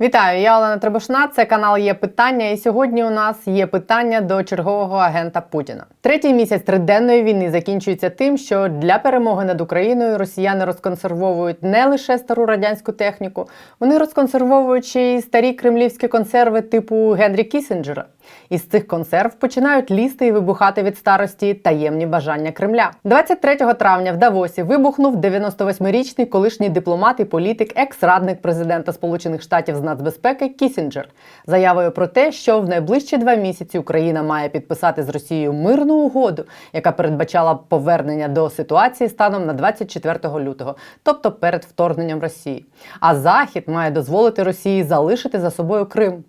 Вітаю, я Олена Требушна. Це канал є питання. І сьогодні у нас є питання до чергового агента Путіна. Третій місяць триденної війни закінчується тим, що для перемоги над Україною росіяни розконсервовують не лише стару радянську техніку, вони розконсервовують ще й старі кремлівські консерви типу Генрі Кісінджера. Із цих консерв починають лізти і вибухати від старості таємні бажання Кремля. 23 травня в Давосі вибухнув 98-річний колишній дипломат і політик, екс-радник президента Сполучених Штатів з нацбезпеки Кісінджер, заявою про те, що в найближчі два місяці Україна має підписати з Росією мирну угоду, яка передбачала повернення до ситуації станом на 24 лютого, тобто перед вторгненням Росії. А Захід має дозволити Росії залишити за собою Крим.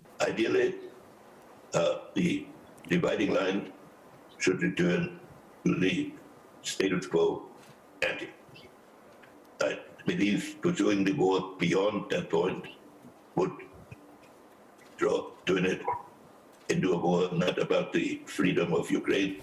Uh, the dividing line should return to the status quo ante. I believe pursuing the war beyond that point would draw turn it into a war not about the freedom of Ukraine,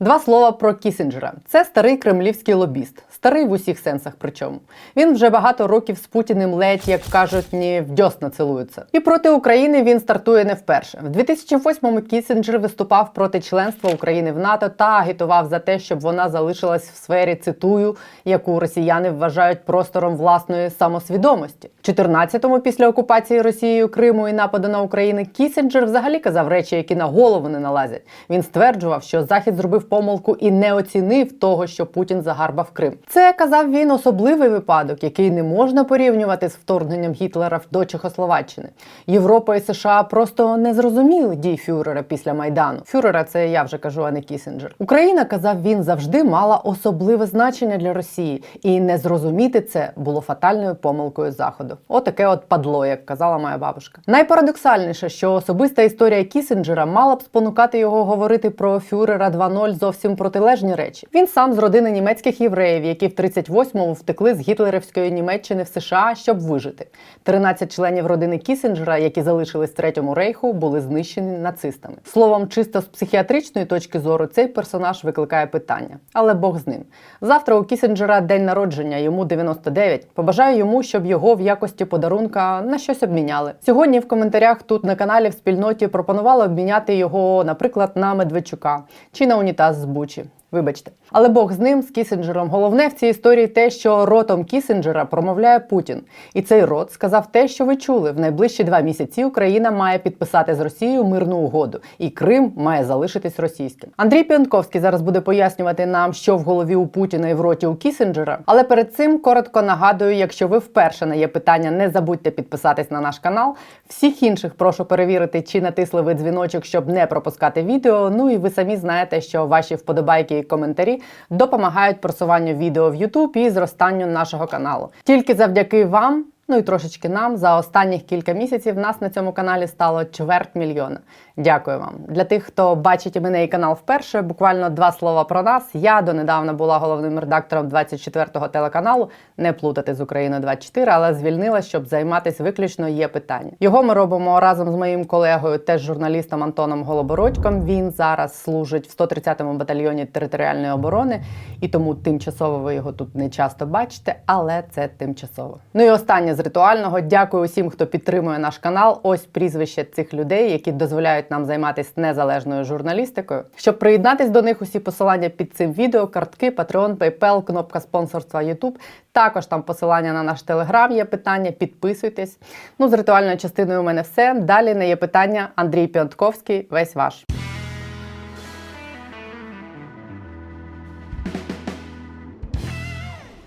Два слова про Кісінджера. Це старий кремлівський лобіст, старий в усіх сенсах. Причому він вже багато років з Путіним ледь, як кажуть, ні в дьосна цілується. І проти України він стартує не вперше. В 2008-му Кісінджер виступав проти членства України в НАТО та агітував за те, щоб вона залишилась в сфері цитую, яку росіяни вважають простором власної самосвідомості. В 14-му після окупації Росією Криму і нападу на Україну Кісінджер взагалі казав речі, які на голову не налазять. Він стверджував, що Захід зробив помилку і не оцінив того, що Путін загарбав Крим. Це казав він особливий випадок, який не можна порівнювати з вторгненням Гітлера до Чехословаччини. Європа і США просто не зрозуміли дій Фюрера після майдану. Фюрера це я вже кажу, а не Кісінджер. Україна казав він завжди мала особливе значення для Росії, і не зрозуміти це було фатальною помилкою заходу. Отаке от падло, як казала моя бабушка. Найпарадоксальніше, що особиста історія Кісінджера мала б спонукати його говорити про Фюрера 2.0 зовсім протилежні речі. Він сам з родини німецьких євреїв, які в 38-му втекли з гітлерівської Німеччини в США, щоб вижити. 13 членів родини Кісінджера, які залишились третьому рейху, були знищені нацистами. Словом, чисто з психіатричної точки зору цей персонаж викликає питання, але Бог з ним. Завтра у Кісінджера день народження, йому 99. Побажаю йому, щоб його в якості подарунка на щось обміняли. Сьогодні в коментарях тут на каналі в спільноті пропонували обміняти його, наприклад, на Медведчука чи на унітаз з Бучі. Вибачте, але Бог з ним з Кісінджером. Головне в цій історії те, що ротом Кісінджера промовляє Путін, і цей рот сказав те, що ви чули. В найближчі два місяці Україна має підписати з Росією мирну угоду, і Крим має залишитись російським. Андрій Піонковський зараз буде пояснювати нам, що в голові у Путіна і в роті у Кісінджера. Але перед цим коротко нагадую, якщо ви вперше на є питання, не забудьте підписатись на наш канал. Всіх інших прошу перевірити, чи натисли ви дзвіночок, щоб не пропускати відео. Ну і ви самі знаєте, що ваші вподобайки і коментарі допомагають просуванню відео в YouTube і зростанню нашого каналу. Тільки завдяки вам. Ну і трошечки нам за останніх кілька місяців нас на цьому каналі стало чверть мільйона. Дякую вам. Для тих, хто бачить мене і канал вперше, буквально два слова про нас. Я донедавна була головним редактором 24-го телеканалу. Не плутати з Україною 24, але звільнила, щоб займатися виключно є питання. Його ми робимо разом з моїм колегою, теж журналістом Антоном Голобородьком. Він зараз служить в 130-му батальйоні територіальної оборони, і тому тимчасово ви його тут не часто бачите, але це тимчасово. Ну і останнє з ритуального. Дякую усім, хто підтримує наш канал. Ось прізвище цих людей, які дозволяють нам займатися незалежною журналістикою. Щоб приєднатись до них, усі посилання під цим відео, картки, Patreon, PayPal, кнопка спонсорства YouTube. Також там посилання на наш телеграм. Є питання. Підписуйтесь. Ну з ритуальною частиною у мене все. Далі не є питання. Андрій Піонтковський. Весь ваш.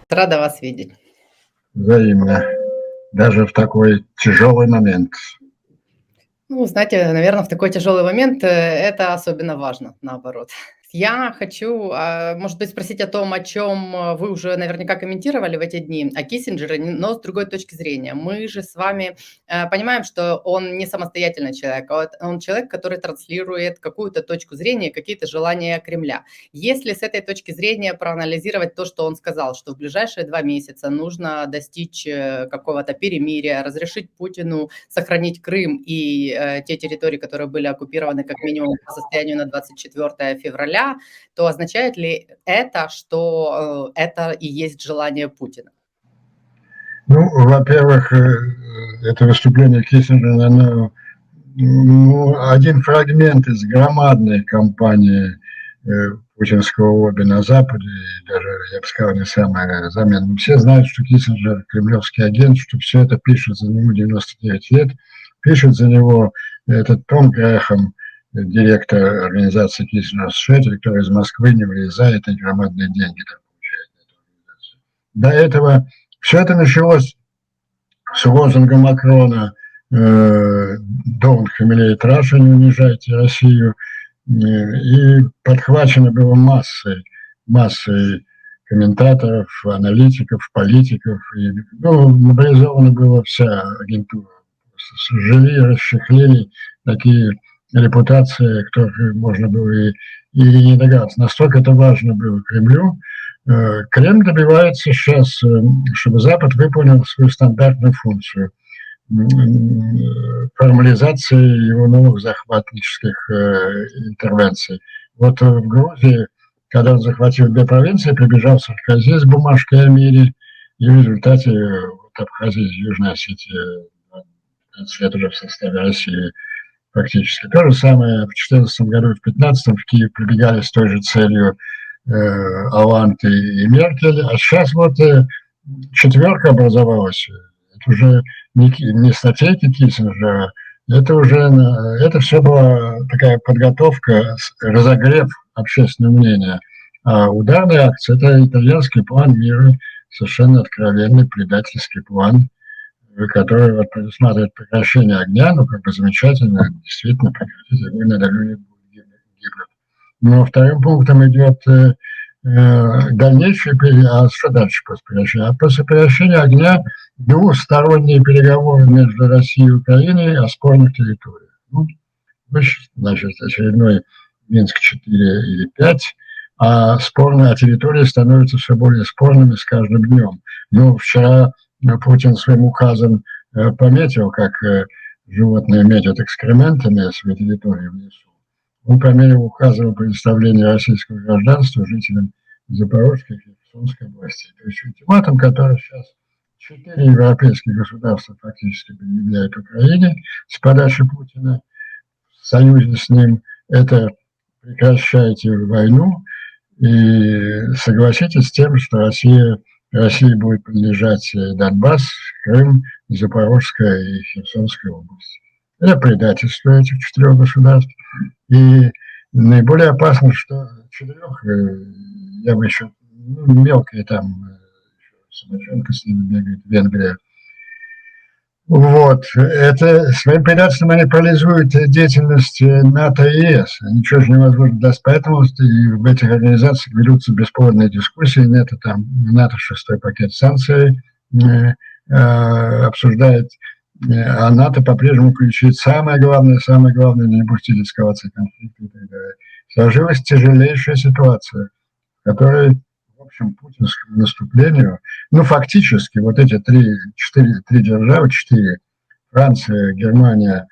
Рада вас видеть. Взаимно. Даже в такой тяжелый момент. Ну, знаете, наверное, в такой тяжелый момент э, это особенно важно, наоборот. Я хочу, а, может быть, спросить о том, о чем э, вы уже наверняка комментировали в эти дни, о Киссинджере, но с другой точки зрения. Мы же с вами э, понимаем, что он не самостоятельный человек, а он человек, который транслирует какую-то точку зрения, какие-то желания Кремля. Если с этой точки зрения проанализировать то, что он сказал, что в ближайшие два месяца нужно достичь э, какого-то перемирия, разрешить Путину сохранить Крым и те территории, которые были оккупированы как минимум по состоянию на 24 февраля, то означает ли это, что э, это и есть желание Путина? Ну, во-первых, э, это выступление Киссинджера, оно ну, один фрагмент из громадной кампании э, путинского лобби на Западе, и даже, я бы сказал, не самая заметная. Все знают, что Киссинджер кремлевский агент, что все это пишет за него 99 лет, пишет за него этот Том Грэхэм, э, директор организации Киссинджер США, который из Москвы не вылезает и громадные деньги там получает. До этого все это началось с лозунга Макрона э, «Don't humiliate Russia», «Не унижайте Россию», э, и подхвачено было массой, массой комментаторов, аналитиков, политиков. И, ну, мобилизована была вся агентура. Сожгли, расчехлили такие репутации, которых можно было и, и не догадаться. Настолько это важно было Кремлю. Э, Кремль добивается сейчас, э, чтобы Запад выполнил свою стандартную функцию м, формализации его новых захватнических э, интервенций. Вот в Грузии, когда он захватил две провинции, прибежал Саркози с бумажкой о мире, и в результате вот, Абхазия и Южная Осетия 15 лет уже в составе России фактически. То же самое в 2014 году в 2015 в Киев прибегали с той же целью э, Алант и, и Меркель. А сейчас вот э, четверка образовалась. Это уже не, не статейки Киссинджера, это уже это все была такая подготовка, разогрев общественного мнения. А ударная акция – это итальянский план мира, совершенно откровенный предательский план, который вот предусматривает прекращение огня, ну, как бы замечательно, действительно прекратить огонь, надо люди гибнут. Но вторым пунктом идет э, э, дальнейшее, а что дальше после прекращения? А после прекращения огня двусторонние переговоры между Россией и Украиной о спорных территориях. Ну, значит, очередной Минск-4 или 5, а спорные территории становятся все более спорными с каждым днем. Ну, вчера э, Путин своим указом э, пометил, как э, животные метят экскрементами свои территории в лесу. Он пометил указом о предоставлении российского гражданства жителям Запорожской и Херсонской области. То есть ультиматум, который сейчас четыре европейских государства фактически предъявляют Украине с подачи Путина в союзе с ним, это прекращайте войну и согласитесь с тем, что Россия, России будет принадлежать э, Донбасс, Крым, Запорожская и Херсонская области. Это предательство этих четырех государств. И наиболее опасно, что четырех, э, я бы еще, ну, мелкие там, э, Собаченко с ними бегает, Венгрия. Вот, это своим предательством они парализуют деятельность э, НАТО и ЕС. Ничего же невозможно даст. Поэтому в этих организациях ведутся бесплодные дискуссии. НАТО там, НАТО шестой пакет санкций э, э, обсуждает, э, а НАТО по-прежнему кричит самое главное, самое главное, не допустить эскалации конфликта и так. Сложилась тяжелейшая ситуация, в которой, общем, путинскому наступлению, ну, фактически, вот эти три, четыре, три державы, четыре, Франция, Германия,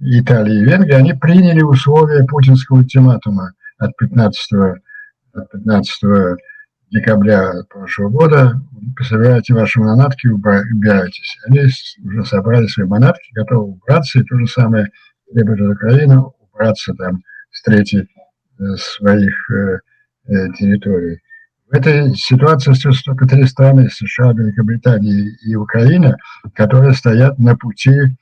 Италия и Венгрия, они приняли условия путинского ультиматума от 15, от 15 декабря прошлого года. Собирайте ваши манатки, убирайтесь. Они уже собрали свои манатки, готовы убраться, и то же самое требует от Украины убраться там с третьей э, своих э, э, территорий. В этой ситуации остаются только три страны, США, Великобритания и Украина, которые стоят на пути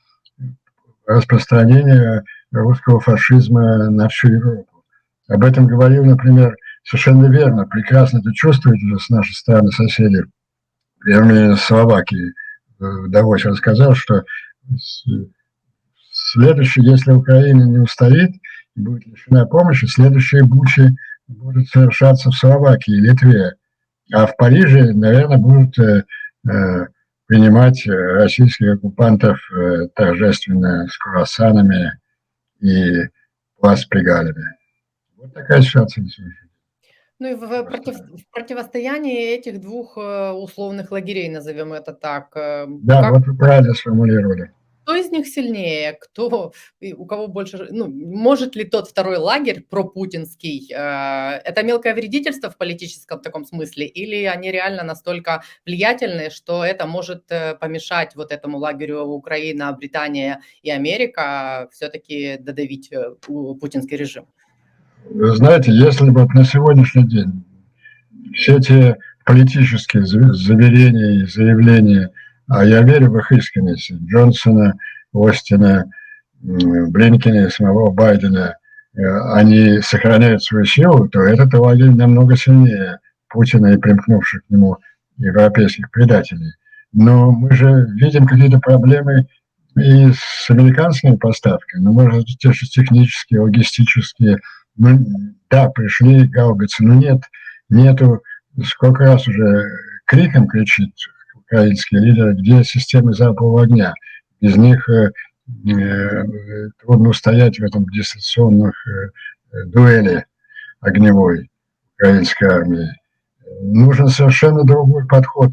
распространения русского фашизма на всю Европу. Об этом говорил, например, совершенно верно, прекрасно это чувствует уже с нашей стороны соседи, премьер Словакии, в Давосе рассказал, что следующий, если Украина не устоит будет лишена помощи, следующие бучи будут совершаться в Словакии Литве. А в Париже, наверное, будут э, э, принимать э, российских оккупантов торжественно с круассанами и пластпрегалями. Вот такая ситуация на сегодняшний. Ну и в, против- в противостоянии этих двух условных лагерей, назовем это так, Да, как, вот вы правильно сформулировали. Кто из них сильнее? Кто, у кого больше... Ну, может ли тот второй лагерь пропутинский, э, это мелкое вредительство в политическом таком смысле, или они реально настолько влиятельные, что это может э, помешать вот этому лагерю Украина, Британия и Америка все-таки додавить э, пу- путинский режим? Вы знаете, если бы на сегодняшний день все те политические зав- заверения и заявления, а я верю в их искренность, Джонсона, Остина, Блинкина и самого Байдена, э, они сохраняют свою силу, то этот лагерь намного сильнее Путина и примкнувших к нему европейских предателей. Но мы же видим какие-то проблемы и с американскими поставками, ну, может, те же технические, логистические. Ну, да, пришли гаубицы, но нет, нету, сколько раз уже криком кричит украинский лидер, где системы залпового огня. Без них э, э, трудно устоять в этом дистанционных э, дуэли огневой украинской армии. Нужен совершенно другой подход.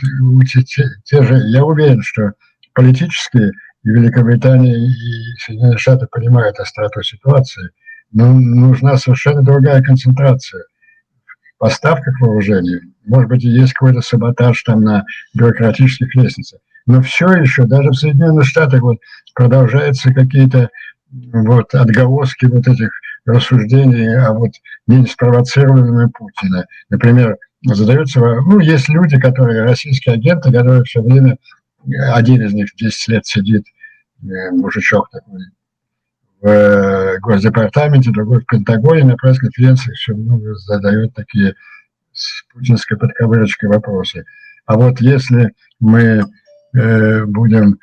Те, те- же, я уверен, что политически и Великобритания, и Соединенные Штаты понимают остроту ситуации, но нужна совершенно другая концентрация поставках вооружений. Может быть, есть какой-то саботаж там на бюрократических лестницах. Но все еще, даже в Соединенных Штатах вот продолжаются какие-то вот отголоски вот этих рассуждений о вот неспровоцируемыми Путина. Например, задаются, ну, есть люди, которые, российские агенты, которые все время, один из них 10 лет сидит, э, мужичок такой, в э, Госдепартаменте, другой в Пентагоне, на пресс-конференциях все много задают такие с путинской подковырочкой вопросы. А вот если мы э, будем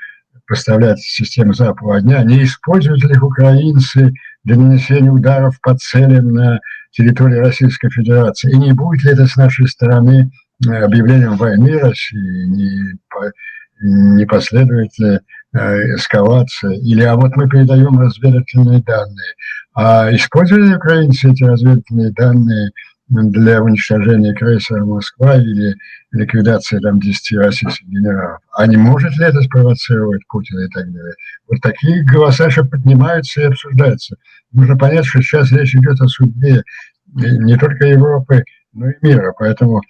поставлять систему западного дня, не используют ли их украинцы для нанесения ударов по целям на территории Российской Федерации? И не будет ли это с нашей стороны э, объявлением войны России? Не, не последует ли эскалация? Или а вот мы передаем разведывательные данные. А использовали ли украинцы эти разведывательные данные для уничтожения крейсера «Москва» или ликвидации там 10 российских генералов. А не может ли это спровоцировать Путина и так далее? Вот такие голоса еще поднимаются и обсуждаются. Нужно понять, что сейчас речь идет о судьбе не только Европы, но и мира. Поэтому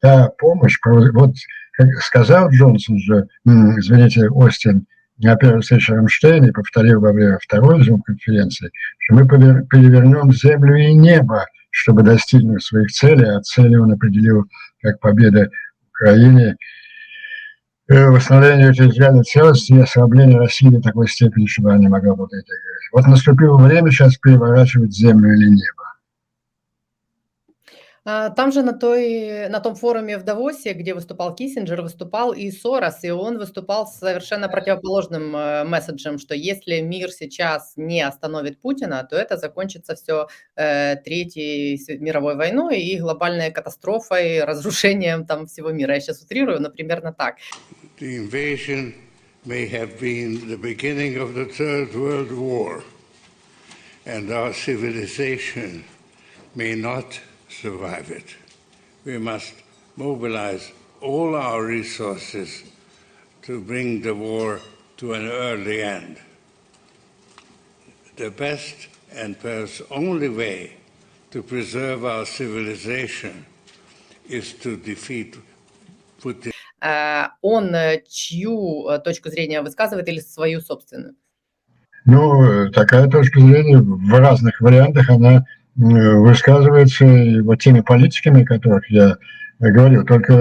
та помощь, вот как сказал Джонсон же, извините, Остин, на первой встрече Рамштейна и повторил во время второй зум-конференции, что мы перевернем землю и небо, чтобы достигнуть своих целей, а цели он определил как победа Украине, э, восстановление территориальной целостности и ослабление России до такой степени, чтобы она не могла играть. Вот наступило время сейчас переворачивать землю или небо. А, Там же на, той, на том форуме в Давосе, где выступал Киссинджер, выступал и Сорос, и он выступал с совершенно противоположным э, месседжем, что если мир сейчас не остановит Путина, то это закончится все э, Третьей мировой войной и глобальной катастрофой, разрушением там всего мира. Я сейчас утрирую, но примерно так. The invasion may have been the beginning of the Third World War, and our civilization may not survive it. We must mobilize all our resources to bring the war to an early end. The best and perhaps only way to preserve our civilization is to defeat Putin. Э, Он э, чью э, точку зрения высказывает или свою собственную? Ну, э, такая точка зрения в разных вариантах, она высказывается и вот теми политиками, о которых я говорил, только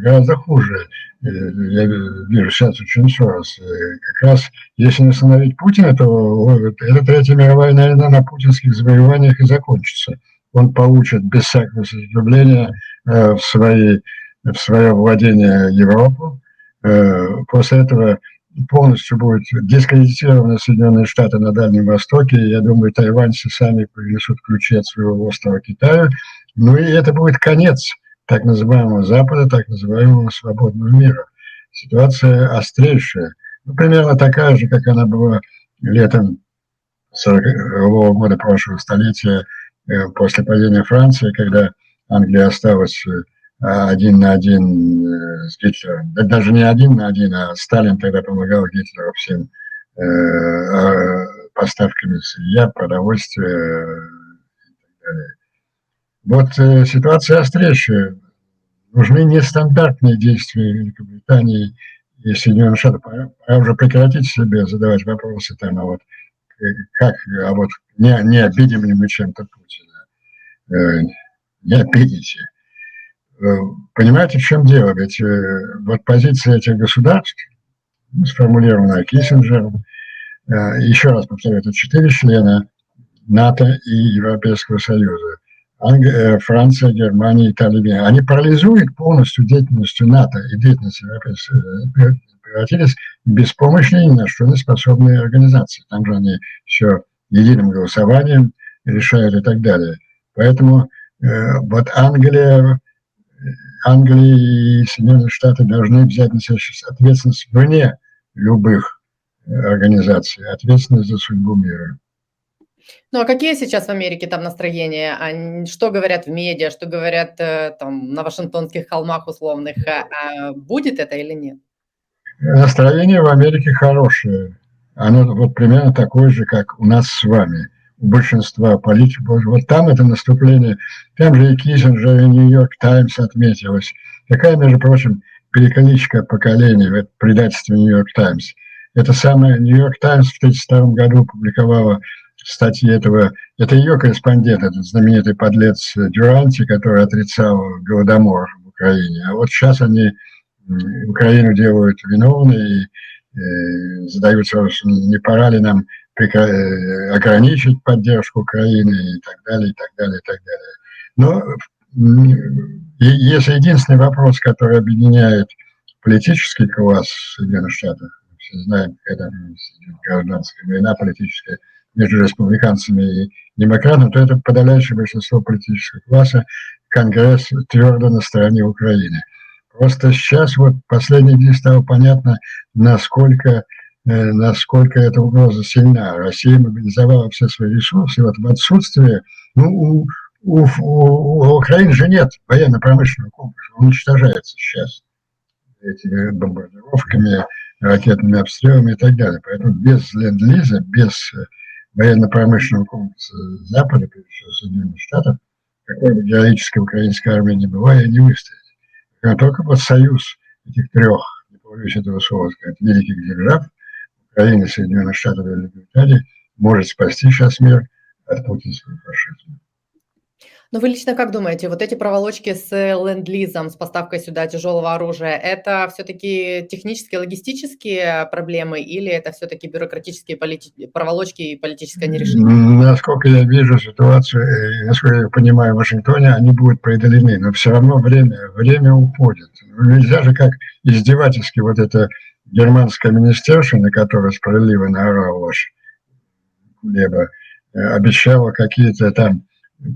гораздо хуже. Э, Я вижу сейчас очень Сорос. Э, Как раз если не остановить Путина, то эта Третья мировая война на путинских завоеваниях и закончится. Он получит без всякого сопротивления э, в, свои, в свое владение Европу. После этого полностью будут дискредитированы Соединенные Штаты на Дальнем Востоке. Я думаю, тайваньцы сами принесут ключи от своего острова Китаю. Ну и это будет конец так называемого Запада, так называемого свободного мира. Ситуация острейшая. Ну, примерно такая же, как она была летом 40 года прошлого столетия э, после падения Франции, когда Англия осталась э, один на один с Гитлером. Да даже не один на один, а Сталин тогда помогал Гитлеру всем э, э, поставками сырья, продовольствия и так далее. Вот э, ситуация острейшая. Нужны нестандартные действия Великобритании и Соединенных Штатов. Пора, уже прекратить себе задавать вопросы там, а вот э, как, а вот не, не обидим ли мы чем-то Путина? Э, не обидите. Э, Понимаете, в чем дело? Ведь э, вот позиция этих государств, ну, сформулированная Киссинджером, э, еще раз повторю, это четыре члена НАТО и Европейского Союза. Анг- Франция, Германия, Италия. Они парализуют полностью деятельностью НАТО и деятельность Европейского Союза. Превра- превратились в беспомощные, ни на что не способные организации. Там же они все единым голосованием решают и так далее. Поэтому э, вот Англия, Англия и Соединенные Штаты должны взять на себя ответственность вне любых э, организаций, ответственность за судьбу мира. Ну а какие сейчас в Америке там настроения? Они- Что говорят в медиа, что говорят э, там на Вашингтонских холмах условных? А- а Будет это или нет? Настроение в Америке хорошее. Оно вот примерно такое же, как у нас с вами. Большинства политиков. Вот там это наступление, там же и Киссинджер, и Нью-Йорк Таймс отметилось. Какая, между прочим, перекличка поколений в предательстве Нью-Йорк Таймс. Это самое Нью-Йорк Таймс в 1932 году публиковала статьи этого, это ее корреспондент, этот знаменитый подлец Дюранти, который отрицал голодомор в Украине. А вот сейчас они Украину делают виновной и э, задаются вопросом, не пора ли нам э, ограничить поддержку Украины и так далее, и так далее, и так далее. Но и если единственный вопрос, который объединяет политический класс Соединенных Штатов, все знаем, когда гражданская война политическая между республиканцами и демократами, то это подавляющее большинство политического класса, Конгресс твердо на стороне Украины. Просто сейчас вот последние дни стало понятно, насколько, э, насколько эта угроза сильна. Россия мобилизовала все свои ресурсы, вот в отсутствие, ну, у, у, у- у Украины же нет военно-промышленного комплекса, он уничтожается сейчас этими бомбардировками, ракетными обстрелами и так далее. Поэтому без ленд-лиза, без э, военно-промышленного комплекса Запада, прежде всего Соединенных Штатов, какой бы героической украинской армии не была, и не выстоять. Только вот союз этих трех, не побоюсь этого слова сказать, великих держав, Украины, Соединенных Штатов и Великобритании, может спасти сейчас мир от путинского фашизма. Но вы лично как думаете, вот эти проволочки с ленд-лизом, с поставкой сюда тяжелого оружия, это все-таки технические, логистические проблемы или это все-таки бюрократические полити- проволочки и политическое нерешение? М, Насколько я вижу ситуацию, э, насколько я понимаю, в Вашингтоне они будут преодолены, но все равно время, время уходит. Ну, Нельзя же как издевательски вот это германская министерша, на которой справедливо наорал ваш Леба, э, обещала какие-то там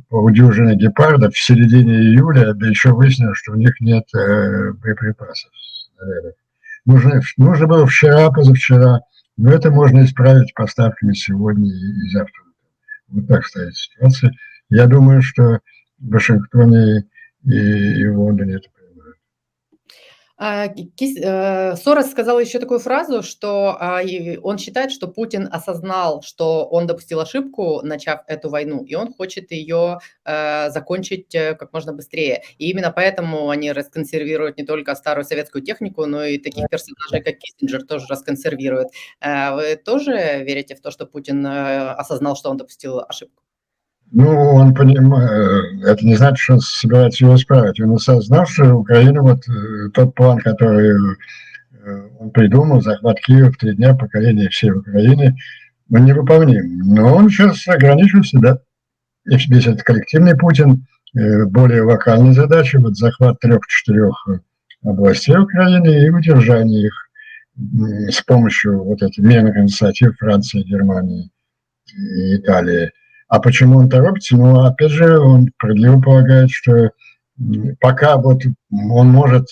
полдюжины гепардов в середине июля, да еще выяснилось, что у них нет э, боеприпасов. Нужно, нужно было вчера, позавчера, но это можно исправить поставками сегодня и завтра. Вот так стоит ситуация. Я думаю, что в Вашингтоне и, и в Лондоне это понимают. А, Ки- Кис- э, Сорос сказал еще такую фразу, что а, он считает, что Путин осознал, что он допустил ошибку, начав эту войну, и он хочет ее э, закончить э, как можно быстрее. И именно поэтому они расконсервируют не только старую советскую технику, но и таких персонажей, как Киссинджер, тоже расконсервируют. Э, Вы тоже верите в то, что Путин э, осознал, что он допустил ошибку? Ну, он понимает, это не значит, что собирается его исправить. Он осознал, что Украина, вот э, тот план, который э, он придумал, захват Киева в три дня, покорение всей Украины, он невыполним. Но он сейчас ограничил себя. И весь этот коллективный Путин, э, более локальные задачи, вот захват трех-четырех областей Украины и удержание их с помощью вот этих мирных инициатив Франции, Германии и Италии. А почему он торопится? Ну, опять же, он справедливо полагает, что пока вот он может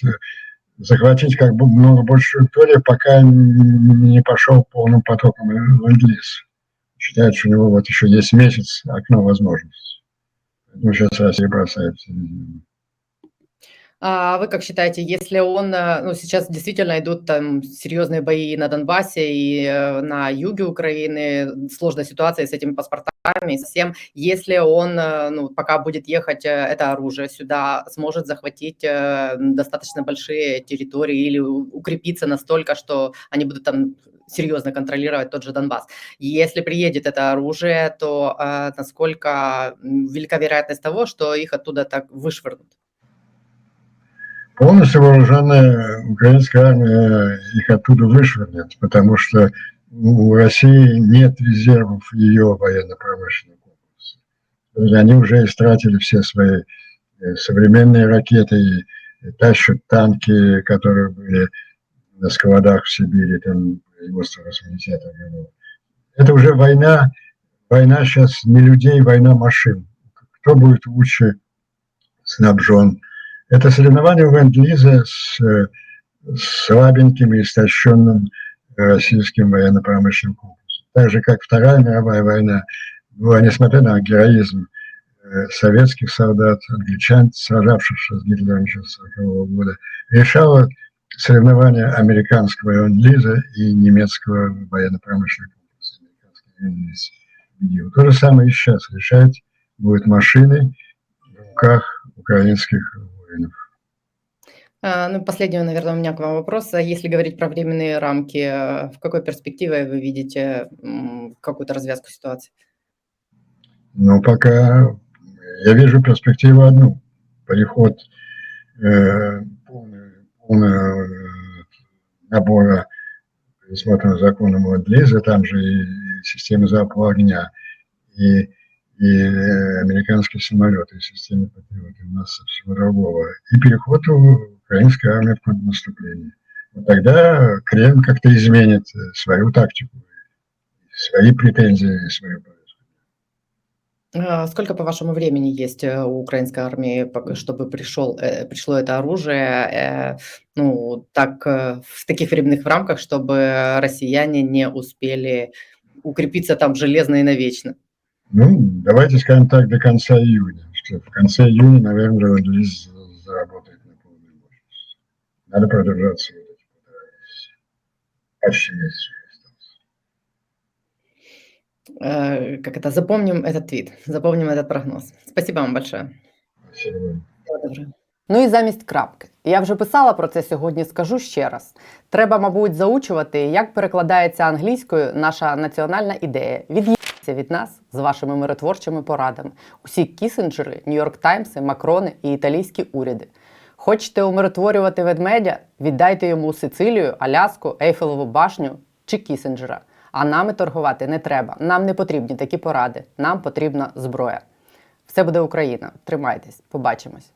захватить как бы много больше территории, пока не пошел полным потоком ленд-лиз. Считает, что у него вот еще есть месяц окно возможностей. Поэтому сейчас Россия бросается. А вы как считаете, если он, э, ну, сейчас действительно идут там серьезные бои на Донбассе, и э, на юге Украины, сложная ситуация с этими паспортами и со всем, если он, э, ну, пока будет ехать это оружие сюда, сможет захватить достаточно большие территории или укрепиться настолько, что они будут там серьезно контролировать тот же Донбасс. Если приедет это оружие, то насколько велика вероятность того, что их оттуда так вышвырнут? Полностью вооруженная украинская армия их оттуда вышвырнет, потому что у России нет резервов ее военно-промышленного комплекса. Они уже истратили все свои э, современные ракеты, и тащат танки, которые были на складах в Сибири, там, производство 80-х годов. Это уже война, война сейчас не людей, война машин. Кто будет лучше снабжен? Это соревнование Ленд-Лиза с э, слабеньким и истощенным российским военно-промышленным комплексом. Так же, как Вторая мировая война была, несмотря на героизм э, советских солдат, англичан, сражавшихся с Гитлером еще с 40 года, решала соревнования американского ленд-лиза и немецкого военно-промышленного комплекса. То же самое и сейчас. Решать будут машины в руках украинских Ну, последний, наверное, у меня к вам вопрос. А Если говорить про временные рамки, э, в какой перспективе вы видите какую-то развязку ситуации? Но пока я вижу перспективу одну. Переход э, полного э, набора предусмотренного законом Ленд-Лиза, там же и, система залпового огня, и, и э, американские самолеты, и системы Патриот, и масса всего другого. И переход у украинской армии в контрнаступление. Вот тогда Кремль как-то изменит э, свою тактику, свои претензии, свою. А, Сколько, по вашему времени есть э, у украинской армии, чтобы пришел, э, пришло это оружие, ну, так, в таких временных рамках, чтобы россияне не успели укрепиться там железно и навечно? Ну, давайте скажем так, до конца июня. Что в конце июня, наверное, ленд-лиз Надо продержаться вот эти полтора месяца. Почти месяц остался. Э, Как это? Запомним этот твит, запомним этот прогноз. Спасибо вам большое. Спасибо вам. Всього доброго. Ну і замість крапки. Я вже писала про це сьогодні, скажу ще раз. Треба, мабуть, заучувати, як перекладається англійською наша національна ідея. Від'їться від нас з вашими миротворчими порадами. Усі кісенджери, Нью-Йорк Таймси, Макрони і італійські уряди. Хочете умиротворювати ведмедя? Віддайте йому Сицилію, Аляску, Ейфелову башню чи Кісенджера. А нами торгувати не треба. Нам не потрібні такі поради. Нам потрібна зброя. Все буде Україна. Тримайтесь, побачимось.